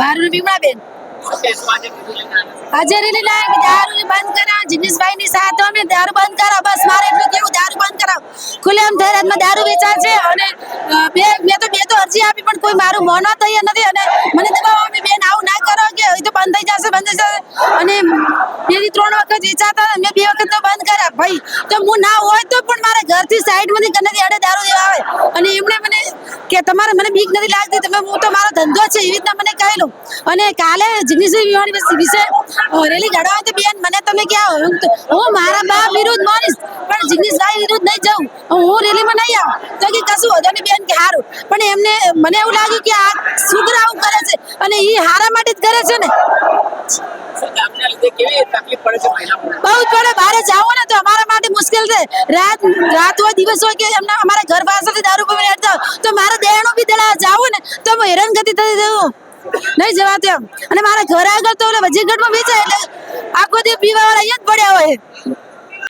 મારું ભીમડાબેન આજે રેલી લાયા દારૂ બંધ કરાવ જીનિસભાઈ ની સાથે અમે દારૂ બંધ કરાવ, બસ મારે એટલું કેવું, દારૂ બંધ કરાવો. ખુલ્લેઆમ થરાદમાં દારૂ વેચાય છે અને બે, મેં તો બે તો અરજી આપી, પણ કોઈ મારું મોનો તૈયાર નથી અને મને દબાવ આપી બેન આવું ના કરો કે બંધ થઈ જશે, બંધ થઈ જશે. અને બે ત્રણ વખત વેચાતા મેં બે વખત તો બંધ કર્યા. ભાઈ, તો હું ના હોય તો પણ મારા ઘરથી સાઈડમાંથી કનેથી અડે દારૂ દેવા આવે. અને એમણે કે તમારે મને બીક નથી લાગતી તમે હું તો મારો ધંધો છે એવી રીતના મને કહેલું. અને કાલે જિગ્નેશભાઈ વિવાણી વિશે- રેલી કાઢવા તો બેન મને તમે ક્યાં હું? મારા બાપ વિરુદ્ધ માનીશ પણ જિગ્નેશભાઈ વિરુદ્ધ નહીં જાઉં. હું રેલીમાં નહીં આવું. તો કે કશું વધુ નહીં બેન કે સારું પણ એમને મને એવું લાગ્યું કે આ શુદ્ર આવું કરે છે અને એ હારા માટે જ કરે છે ને. બહુ જ પડે બહાર જાઓ ને તો અમારા માટે મુશ્કેલ છે. રાત રાત હોય દિવસ હોય કે એમના અમારા ઘર પાસેથી દારૂ પીને હેડતા હોય, તો મારે દેણું બી દેડા જાવું ને તો હું હેરાનગતિ થઈ જવું નહીં જવા એમ અને મારા ઘર આગળ તો ઓલા વજીરગઢમાં વેચાય એટલે આખો દી પીવા વાળા અહીંયા જ પડ્યા હોય.